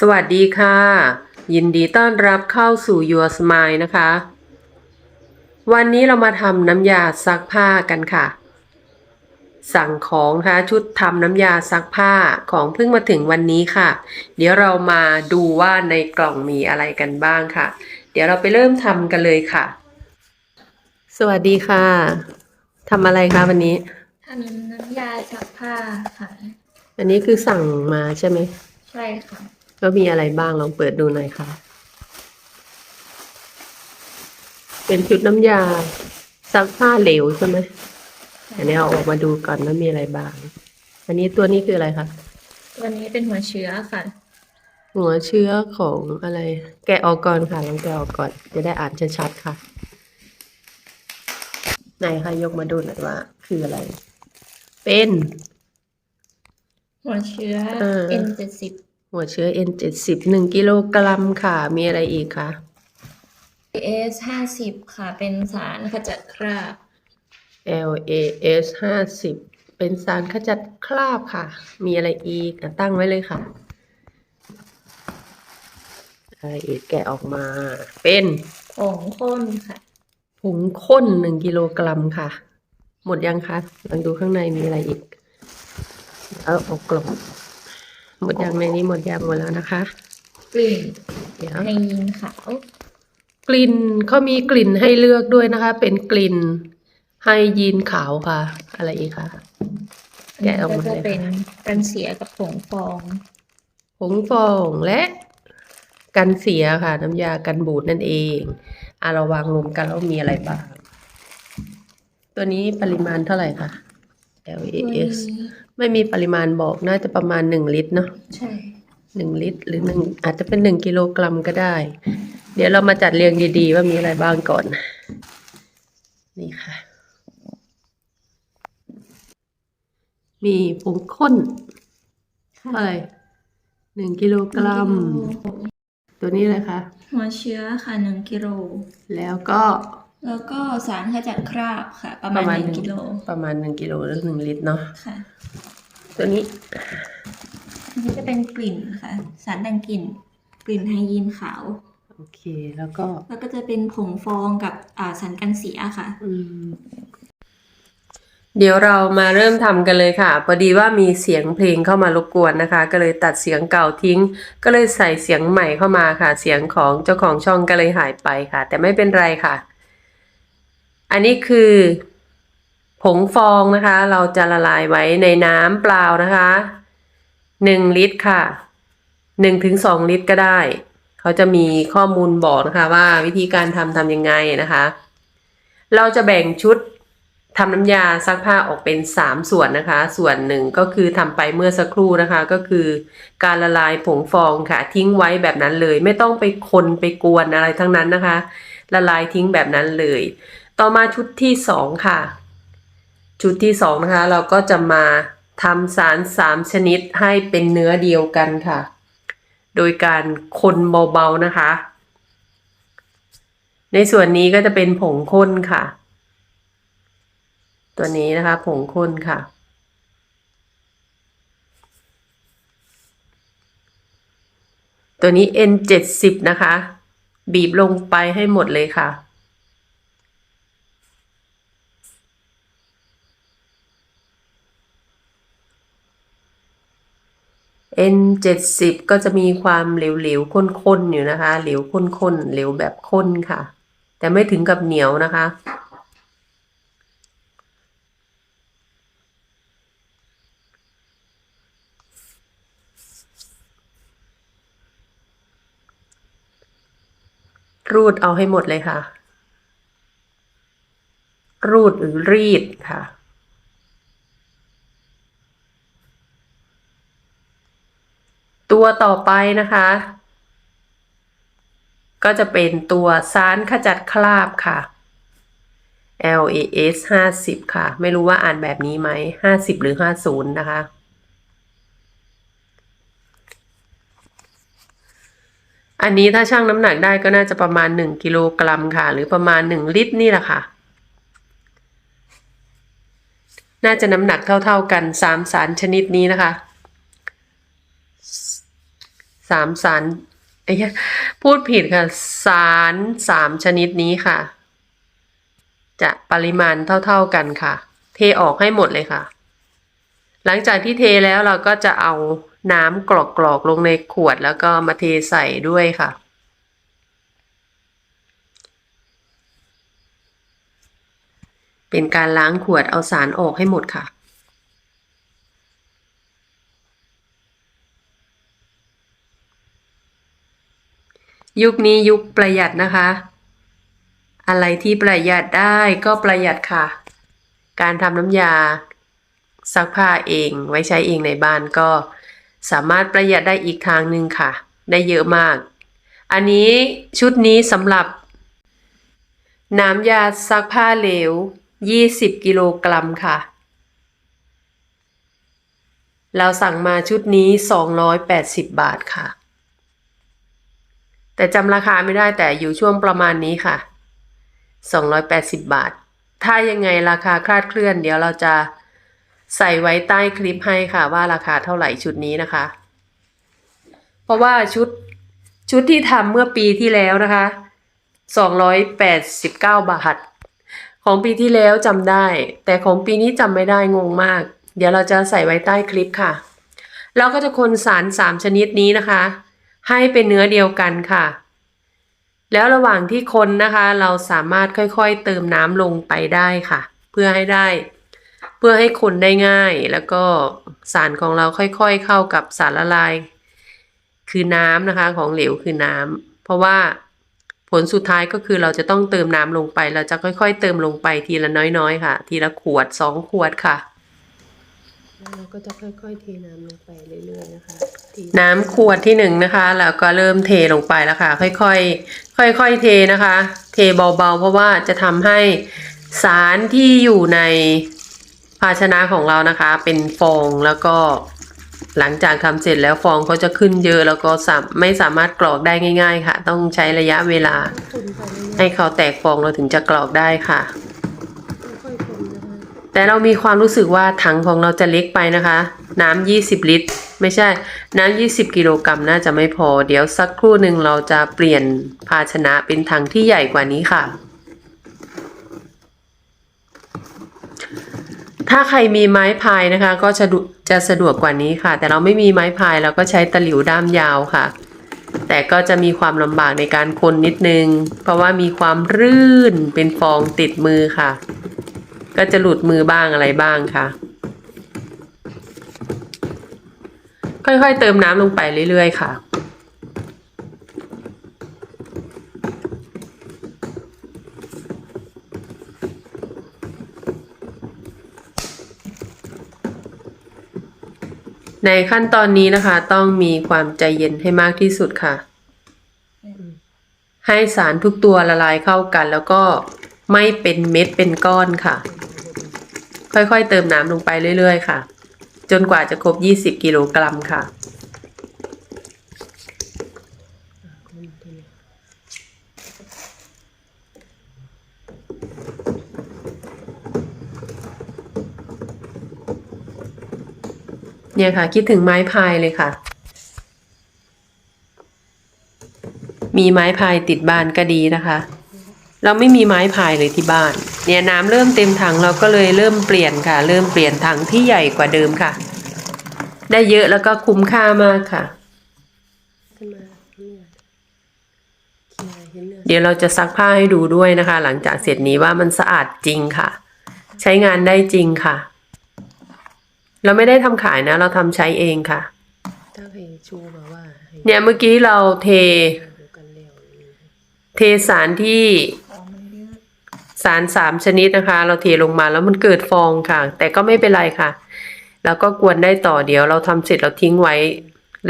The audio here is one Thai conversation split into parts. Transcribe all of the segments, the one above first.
สวัสดีค่ะ ยินดีต้อนรับเข้าสู่ Your Smile นะคะ วันนี้เรามาทำน้ำยาซักผ้ากันค่ะ สั่งของนะคะชุดทำน้ำยาซักผ้าของเพิ่งมาถึงวันนี้ค่ะ เดี๋ยวเรามาดูว่าในกล่องมีอะไรกันบ้างค่ะ เดี๋ยวเราไปเริ่มทำกันเลยค่ะ สวัสดีค่ะทำอะไรคะวันนี้ทำน้ำยาซักผ้าค่ะ อันนี้คือสั่งมาใช่ไหมใช่ค่ะ ก็มีอะไรบ้างลองเปิดดูหน่อยค่ะ เป็นชุดน้ำยาซักผ้าเหลวใช่ไหมอันนี้เอาออกมาดูก่อนว่ามีอะไรบ้าง อันนี้ตัวนี้คืออะไรคะ ตัวนี้เป็นหัวเชื้อค่ะ หัวเชื้อของอะไร แกะออกก่อนค่ะลองแกะออกก่อน จะได้อ่านชัดๆค่ะ ไหนคะยกมาดูหน่อยว่า คืออะไร เป็น หัวเชื้อเออ N70 หัวเชื้อ N70 หนึ่งกิโลกรัมค่ะ มีอะไรอีกคะ AS 50ค่ะ เป็นสารขจัดคราบ LAS ห้าสิบเป็นสารขจัดคราบค่ะ มีอะไรอีกอะตั้งไว้เลยค่ะ อะไรอีกแกะออกมา เป็นผงข้นค่ะ ผงข้นหนึ่งกิโลกรัมค่ะ หมดยังคะลองดูข้างในมีอะไรอีก เอาออกกล่อง หมดยังในนี้หมดยังหมดแล้วนะคะกลิ่นเดี๋ยวไฮยีนขาวกลิ่นเขามีกลิ่นให้เลือกด้วยนะคะ เป็นกลิ่นไฮยีนขาวค่ะ อะไรอีกคะอันนี้แกะออกก็มาจะเลยเป็นค่ะกันเสียกับผงฟอง ผงฟองและกันเสียค่ะ น้ำยากันบูดนั่นเองอะเราวางรวมกันแล้วมีอะไรบ้าง ตัวนี้ปริมาณเท่าไหร่คะตัวนี้ LAS ไม่มีปริมาณบอกน่าจะประมาณหนึ่งลิตรเนาะใช่หนึ่งลิตร หรือหนึ่งอาจจะเป็นหนึ่งกิโลกรัมก็ได้ เดี๋ยวเรามาจัดเรียงดีๆ ว่ามีอะไรบ้างก่อน นี่ค่ะ มีผงข้นเท่าไหร่หนึ่งกิโลกรัม ตัวนี้เลยค่ะ หัวเชื้อค่ะหนึ่งกิโลแล้วก็ แล้วก็สารขจัดคราบค่ะ ประมาณหนึ่งกิโลประมาณหนึ่งกิโลหรือหนึ่งลิตรเนาะค่ะ ตัวนี้อันนี้จะเป็นกลิ่นค่ะ สารแต่งกลิ่น กลิ่นไฮยีนขาวโอเคแล้วก็ แล้วก็จะเป็นผงฟองกับอ่าสารกันเสียค่ะอืมเดี๋ยวเรามาเริ่มทำกันเลยค่ะพอดีว่ามีเสียงเพลงเข้ามารบกวนนะคะ ก็เลยตัดเสียงเก่าทิ้ง ก็เลยใส่เสียงใหม่เข้ามาค่ะ เสียงของเจ้าของช่องก็เลยหายไปค่ะ แต่ไม่เป็นไรค่ะ อันนี้คือผงฟองนะคะ เราจะละลายไว้ในน้ำเปล่านะคะหนึ่งลิตรค่ะหนึ่งถึงสองลิตรก็ได้ เขาจะมีข้อมูลบอกนะคะว่าวิธีการทำทำยังไงนะคะ เราจะแบ่งชุดทำน้ำยาซักผ้าออกเป็น 3 ส่วนนะคะ ส่วนหนึ่งก็คือทำไปเมื่อสักครู่นะคะ ก็คือการละลายผงฟองค่ะ ทิ้งไว้แบบนั้นเลย ไม่ต้องไปคนไปกวนอะไรทั้งนั้นนะคะ ละลายทิ้งแบบนั้นเลย ต่อมาชุดที่2ค่ะ ชุดที่2นะคะ เราก็จะมาทำสาร3ชนิดให้เป็นเนื้อเดียวกันค่ะ โดยการคนเบาๆนะคะ ในส่วนนี้ก็จะเป็นผงข้นค่ะ ตัวนี้นะคะผงข้นค่ะตัวนี้ N เจ็ดสิบนะคะ บีบลงไปให้หมดเลยค่ะ N เจ็ดสิบก็จะมีความเหลวๆข้นๆอยู่นะคะ เหลวข้นๆเหลวแบบข้นค่ะ แต่ไม่ถึงกับเหนียวนะคะ รูดเอาให้หมดเลยค่ะ รูดหรือรีดค่ะ ตัวต่อไปนะคะ ก็จะเป็นตัวสารขจัดคราบค่ะ LAS 50 ค่ะ ไม่รู้ว่าอ่านแบบนี้ไหม 50 หรือ 50 นะคะ อันนี้ถ้าชั่งน้ำหนักได้ก็น่าจะประมาณ 1 กิโลกรัมค่ะ หรือประมาณ 1 ลิตรนี่แหละค่ะ น่าจะน้ำหนักเท่าๆกัน 3 สารชนิดนี้นะคะ สามสารไอ้พูดผิดค่ะ สารสามชนิดนี้ค่ะ จะปริมาณเท่าๆกันค่ะ เทออกให้หมดเลยค่ะ หลังจากที่เทแล้วเราก็จะเอาน้ำกรอกๆลงในขวดแล้วก็มาเทใส่ด้วยค่ะเป็นการล้างขวดเอาสารออกให้หมดค่ะ ยุคนี้ยุคประหยัดนะคะ อะไรที่ประหยัดได้ก็ประหยัดค่ะ การทำน้ำยาซักผ้าเองไว้ใช้เองในบ้านก็สามารถประหยัดได้อีกทางหนึ่งค่ะ ได้เยอะมาก อันนี้ชุดนี้สำหรับ น้ำยาซักผ้าเหลว 20 กิโลกรัมค่ะ เราสั่งมาชุดนี้ 280 บาทค่ะ แต่จำราคาไม่ได้แต่อยู่ช่วงประมาณนี้ค่ะ 280 บาท ถ้ายังไงราคาคลาดเคลื่อน เดี๋ยวเราจะใส่ไว้ใต้คลิปให้ค่ะว่าราคาเท่าไหร่ชุดนี้นะคะ เพราะว่าชุดชุดที่ทำเมื่อปีที่แล้วนะคะ 289 บาท ของปีที่แล้วจำได้ แต่ของปีนี้จำไม่ได้งงมาก เดี๋ยวเราจะใส่ไว้ใต้คลิปค่ะเราก็จะคนสารสามชนิดนี้นะคะ ให้เป็นเนื้อเดียวกันค่ะ แล้วระหว่างที่คนนะคะ เราสามารถค่อยๆเติมน้ำลงไปได้ค่ะ เพื่อให้ได้ เพื่อให้คนได้ง่าย แล้วก็สารของเราค่อยๆเข้ากับสารละลาย คือน้ำนะคะของเหลวคือน้ำเพราะว่าผลสุดท้ายก็คือเราจะต้องเติมน้ำลงไป เราจะค่อยๆ เติมลงไปทีละน้อยๆค่ะ ทีละขวดสองขวดค่ะ แล้วเราก็จะค่อยๆเทน้ำลงไปเรื่อยๆนะคะน้ำขวดที่หนึ่งนะคะ แล้วก็เริ่มเทลงไปแล้วค่ะ ค่อยๆ ค่อยๆเทนะคะ เทเบาๆ เพราะว่าจะทำให้สารที่อยู่ในภาชนะของเรานะคะ เป็นฟองแล้วก็หลังจากทำเสร็จแล้วฟองเขาจะขึ้นเยอะแล้วก็สามไม่สามารถกรอกได้ง่าย ๆ ค่ะ ต้องใช้ระยะเวลา ให้เขาแตกฟองเราถึงจะกรอกได้ค่ะ แต่เรามีความรู้สึกว่าถังของเราจะเล็กไปนะคะ น้ำ20 ลิตร ไม่ใช่ น้ำ20 กิโลกรัมน่าจะไม่พอ เดี๋ยวสักครู่หนึ่งเราจะเปลี่ยนภาชนะเป็นถังที่ใหญ่กว่านี้ค่ะ ถ้าใครมีไม้พายนะคะ ก็จะจะสะดวกกว่านี้ค่ะ แต่เราไม่มีไม้พายเราก็ใช้ตะหลิวด้ามยาวค่ะ แต่ก็จะมีความลำบากในการคนนิดนึง เพราะว่ามีความรื่นเป็นฟองติดมือค่ะ ก็จะหลุดมือบ้างอะไรบ้างค่ะ ค่อยๆเติมน้ำลงไปเรื่อยๆค่ะ ในขั้นตอนนี้นะคะ ต้องมีความใจเย็นให้มากที่สุดค่ะ ให้สารทุกตัวละลายเข้ากัน แล้วก็ไม่เป็นเม็ดเป็นก้อนค่ะ ค่อยๆเติมน้ำลงไปเรื่อยๆค่ะ จนกว่าจะครบ 20 กิโลกรัมค่ะ เนี่ยค่ะ คิดถึงไม้พายเลยค่ะ มีไม้พายติดบ้านก็ดีนะคะ เราไม่มีไม้พายเลยที่บ้าน เนี่ยน้ำเริ่มเต็มถังเราก็เลยเริ่มเปลี่ยนค่ะ เริ่มเปลี่ยนถังที่ใหญ่กว่าเดิมค่ะ ได้เยอะแล้วก็คุ้มค่ามากค่ะ เดี๋ยวเราจะซักผ้าให้ดูด้วยนะคะ หลังจากเสร็จนี้ว่ามันสะอาดจริงค่ะ ใช้งานได้จริงค่ะ เราไม่ได้ทำขายนะ เราทำใช้เองค่ะถ้าให้ชูมาว่าให้เนี่ยเมื่อกี้เราเทดูกันแล้วเทสารที่ ฟองมันเยอะ สารสามชนิดนะคะ เราเทลงมาแล้วมันเกิดฟองค่ะ แต่ก็ไม่เป็นไรค่ะ แล้วก็กวนได้ต่อเดี๋ยวเราทำเสร็จเราทิ้งไว้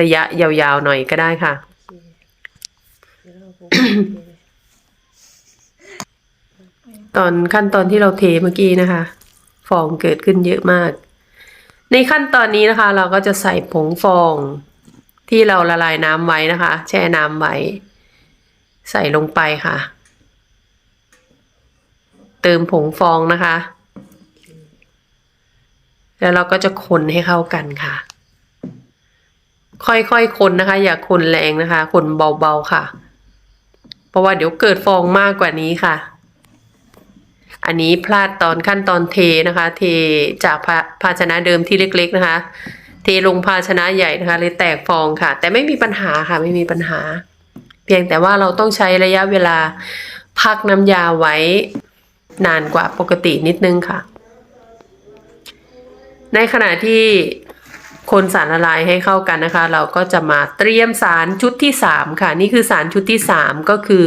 ระยะยาวๆหน่อยก็ได้ค่ะเดี๋ยวเราคงตอนขั้นตอนที่เราเทเมื่อกี้นะคะ ฟองเกิดขึ้นเยอะมาก ในขั้นตอนนี้นะคะ เราก็จะใส่ผงฟองที่เราละลายน้ำไว้นะคะ แช่น้ำไว้ ใส่ลงไปค่ะ เติมผงฟองนะคะ แล้วเราก็จะคนให้เข้ากันค่ะ ค่อยๆคนนะคะ อย่าคนแรงนะคะ คนเบาๆค่ะ เพราะว่าเดี๋ยวเกิดฟองมากกว่านี้ค่ะ อันนี้พลาดตอนขั้นตอนเทนะคะ เทจากภาภาชนะเดิมที่เล็ก ๆ นะคะ เทลงภาชนะใหญ่นะคะเลยแตกฟองค่ะ แต่ไม่มีปัญหาค่ะ ไม่มีปัญหาเพียงแต่ว่าเราต้องใช้ระยะเวลาพักน้ำยาไว้ นานกว่าปกตินิดนึงค่ะ ในขณะที่คนสารละลายให้เข้ากันนะคะ เราก็จะมาเตรียมสารชุดที่ 3 ค่ะ นี่คือสารชุดที่ 3 ก็คือ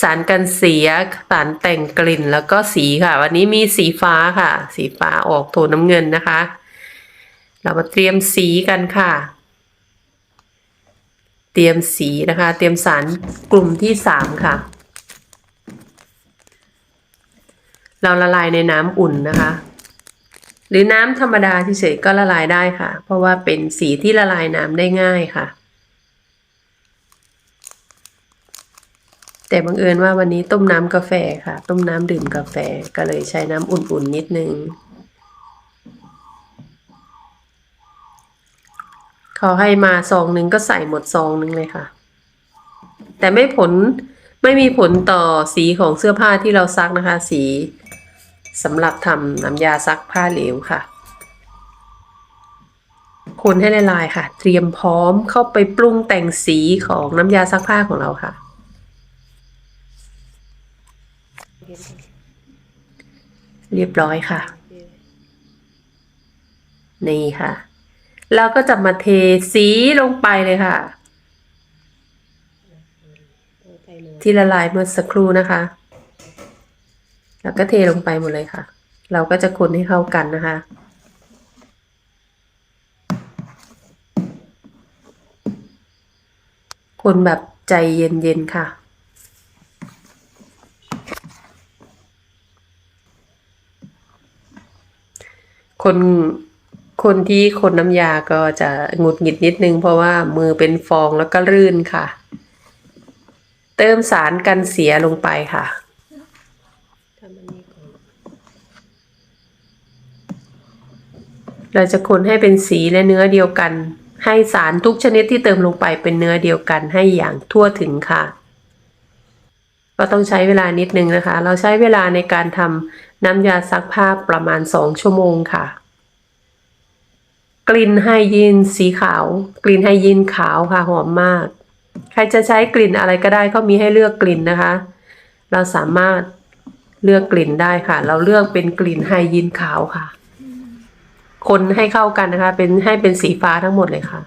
สารกันเสีย สารแต่งกลิ่นแล้วก็สีค่ะ วันนี้มีสีฟ้าค่ะ สีฟ้าออกโทนน้ำเงินนะคะ เรามาเตรียมสีกันค่ะ เตรียมสีนะคะ เตรียมสารกลุ่มที่ 3 ค่ะ เราละลายในน้ำอุ่นนะคะ หรือน้ำธรรมดาเฉยๆก็ละลายได้ค่ะ เพราะว่าเป็นสีที่ละลายน้ำได้ง่ายค่ะ แต่บังเอิญว่าวันนี้ต้มน้ำกาแฟค่ะ ต้มน้ำดื่มกาแฟก็เลยใช้น้ำอุ่นๆนิดนึงเขาให้มาซองหนึ่งก็ใส่หมดซองหนึ่งเลยค่ะ แต่ไม่ผลไม่มีผลต่อสีของเสื้อผ้าที่เราซักนะคะ สี สำหรับทำน้ำยาซักผ้าเหลวค่ะ คนให้ละลายค่ะ เตรียมพร้อมเข้าไปปรุงแต่งสีของน้ำยาซักผ้าของเราค่ะเห็นกันเรียบร้อยค่ะเออนี่ค่ะเราก็จะมาเทสีลงไปเลยค่ะเอาไทยหน่อยที่ละลายเมื่อสักครู่นะคะ แล้วก็เทลงไปหมดเลยค่ะ เราก็จะคนให้เข้ากันนะคะ คนแบบใจเย็นๆค่ะคนคนที่คนน้ำยาก็จะหงุดหงิดนิดนึง เพราะว่ามือเป็นฟองแล้วก็ลื่นค่ะ เติมสารกันเสียลงไปค่ะ ทำอันนี้ก่อน เราจะคนให้เป็นสีและเนื้อเดียวกัน ให้สารทุกชนิดที่เติมลงไปเป็นเนื้อเดียวกันให้อย่างทั่วถึงค่ะ ก็ต้องใช้เวลานิดนึงนะคะ เราใช้เวลาในการทำน้ำยาซักผ้าประมาณ 2 ชั่วโมงค่ะ กลิ่นไฮยีนสีขาว กลิ่นไฮยีนขาวค่ะหอมมาก ใครจะใช้กลิ่นอะไรก็ได้เขามีให้เลือกกลิ่นนะคะ เราสามารถเลือกกลิ่นได้ค่ะ เราเลือกเป็นกลิ่นไฮยีนขาวค่ะ คนให้เข้ากันนะคะ เป็นให้เป็นสีฟ้าทั้งหมดเลยค่ะ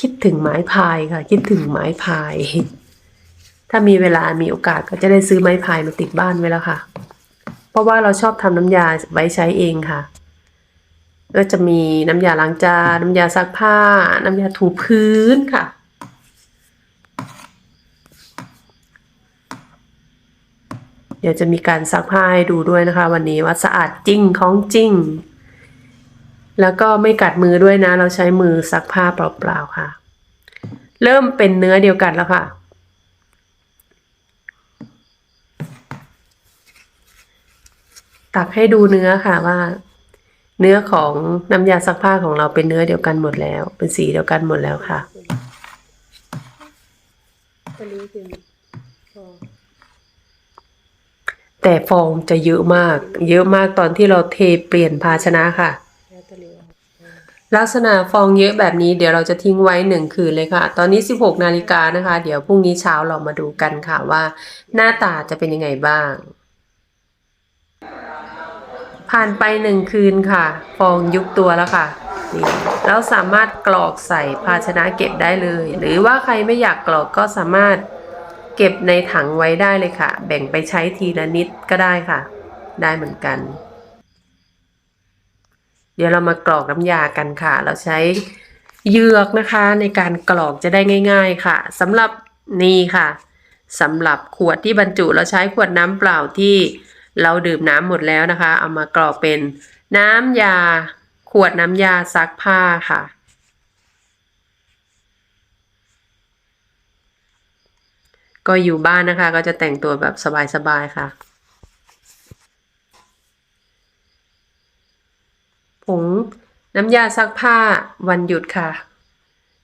คิดถึงไม้พายค่ะ คิดถึงไม้พาย ถ้ามีเวลามีโอกาสก็จะได้ซื้อไม้พายมาติดบ้านไว้แล้วค่ะ เพราะว่าเราชอบทำน้ำยาไว้ใช้เองค่ะก็จะมีน้ำยาล้างจานน้ำยาซักผ้า น้ำยาถูพื้นค่ะ เดี๋ยวจะมีการซักผ้าให้ดูด้วยนะคะ วันนี้ว่าสะอาดจริงของจริง แล้วก็ไม่กัดมือด้วยนะ เราใช้มือซักผ้าเปล่าๆค่ะ เริ่มเป็นเนื้อเดียวกันแล้วค่ะ ตักให้ดูเนื้อค่ะว่า เนื้อของน้ำยาซักผ้าของเราเป็นเนื้อเดียวกันหมดแล้ว เป็นสีเดียวกันหมดแล้วค่ะ แต่ฟองจะเยอะมาก เยอะมากตอนที่เราเทเปลี่ยนภาชนะค่ะ ลักษณะฟองเยอะแบบนี้เดี๋ยวเราจะทิ้งไว้หนึ่งคืนเลยค่ะ ตอนนี้ 16 นาฬิกานะคะ เดี๋ยวพรุ่งนี้เช้าเรามาดูกันค่ะว่า หน้าตาจะเป็นยังไงบ้าง ผ่านไปหนึ่งคืนค่ะ ฟองยุบตัวแล้วค่ะนี่แล้วสามารถกรอกใส่ภาชนะเก็บได้เลย หรือว่าใครไม่อยากกรอกก็สามารถ ก็บในถังไว้ได้เลยค่ะ แบ่งไปใช้ทีละนิดก็ได้ค่ะ ได้เหมือนกัน เดี๋ยวเรามากรอกน้ำยากันค่ะ เราใช้เหยือกนะคะในการกรอกจะได้ง่าย ๆค่ะสำหรับนี่ค่ะสำหรับขวดที่บรรจุเราใช้ขวดน้ำเปล่าที่เราดื่มน้ำหมดแล้วนะคะ เอามากรอกเป็นน้ำยา ขวดน้ำยาซักผ้าค่ะ ก็อยู่บ้านนะคะ ก็จะแต่งตัวแบบสบายๆค่ะ ผงน้ำยาซักผ้าวันหยุดค่ะ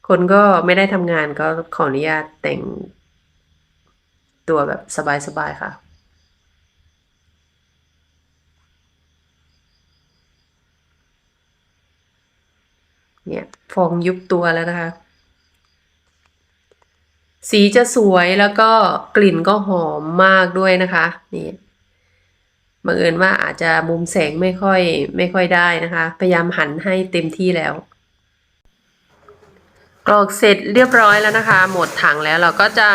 คนก็ไม่ได้ทำงานก็ขออนุญาตแต่งตัวแบบสบายๆค่ะเนี่ยฟองยุบตัวแล้วนะคะ สีจะสวยแล้วก็กลิ่นก็หอมมากด้วยนะคะนี่บังเอิญว่าอาจจะมุมแสงไม่ค่อยไม่ค่อยได้นะคะ พยายามหันให้เต็มที่แล้วกรอกเสร็จเรียบร้อยแล้วนะคะ หมดถังแล้วเราก็จะ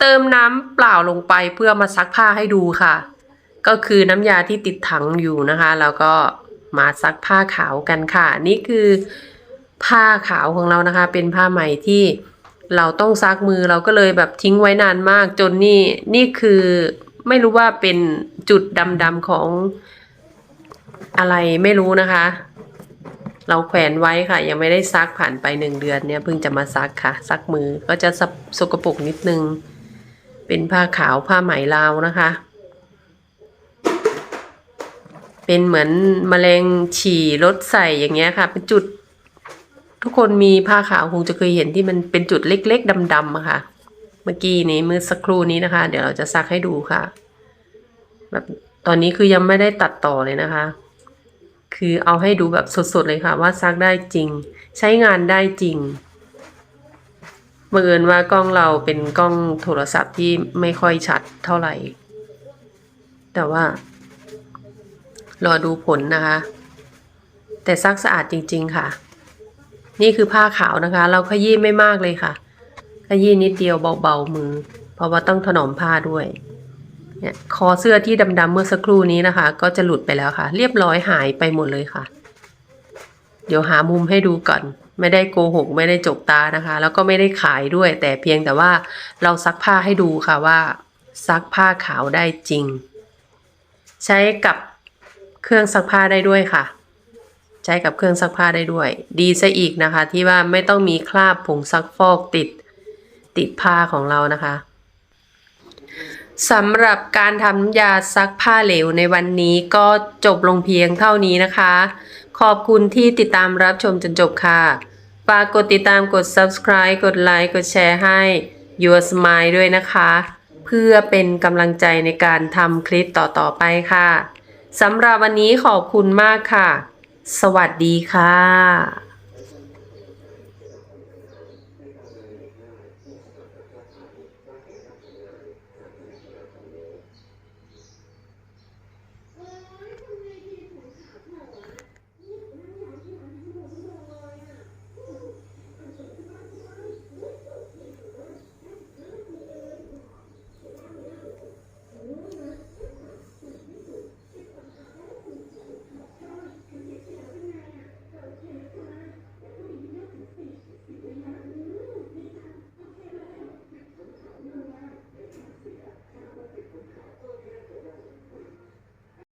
เติมน้ำเปล่าลงไปเพื่อมาซักผ้าให้ดูค่ะ ก็คือน้ำยาที่ติดถังอยู่นะคะแล้วก็มาซักผ้าขาวกันค่ะ นี่คือผ้าขาวของเรานะคะ เป็นผ้าใหม่ที่ เราต้องซักมือเราก็เลยแบบทิ้งไว้นานมาก จนนี่นี่คือไม่รู้ว่าเป็นจุดดำๆของอะไรไม่รู้นะคะ เราแขวนไว้ค่ะ ยังไม่ได้ซักผ่านไปหนึ่งเดือนเนี่ยเพิ่งจะมาซักค่ะ ซักมือก็จะสกสกปรกนิดนึง เป็นผ้าขาวผ้าไหมลาวนะคะ เป็นเหมือนแมลงฉี่รถใส่อย่างเงี้ยค่ะ เป็นจุด ทุกคนมีผ้าขาวคงจะเคยเห็นที่มันเป็นจุดเล็กๆดำๆอะค่ะ เมื่อกี้นี้เมื่อสักครู่นี้นะคะ เดี๋ยวเราจะซักให้ดูค่ะ แบบตอนนี้คือยังไม่ได้ตัดต่อเลยนะคะ คือเอาให้ดูแบบสดๆเลยค่ะ ว่าซักได้จริง ใช้งานได้จริงบังเอิญว่ากล้องเราเป็นกล้องโทรศัพท์ที่ไม่ค่อยชัดเท่าไหร่ แต่ว่ารอดูผลนะคะ แต่ซักสะอาดจริง ๆ ค่ะ นี่คือผ้าขาวนะคะ เราขยี้ไม่มากเลยค่ะ ขยี้นิดเดียวเบาๆมือ เพราะว่าต้องถนอมผ้าด้วยเนี่ยคอเสื้อที่ดำๆเมื่อสักครู่นี้นะคะ ก็จะหลุดไปแล้วค่ะ เรียบร้อยหายไปหมดเลยค่ะ เดี๋ยวหามุมให้ดูก่อน ไม่ได้โกหก ไม่ได้จกตานะคะ แล้วก็ไม่ได้ขายด้วย แต่เพียงแต่ว่าเราซักผ้าให้ดูค่ะว่า ซักผ้าขาวได้จริง ใช้กับเครื่องซักผ้าได้ด้วยค่ะ ใช้กับเครื่องซักผ้าได้ด้วย ดีซะอีกนะคะ ที่ว่าไม่ต้องมีคราบผงซักฟอกติดติดผ้าของเรานะคะสำหรับการทำยาซักผ้าเหลวในวันนี้ก็จบลงเพียงเท่านี้นะคะ ขอบคุณที่ติดตามรับชมจนจบค่ะ ฝากกดติดตามกด subscribe กดไลค์กดแชร์ให้ Your Smile ด้วยนะคะ เพื่อเป็นกำลังใจในการทำคลิปต่อๆไปค่ะสำหรับวันนี้ขอบคุณมากค่ะ สวัสดีค่ะ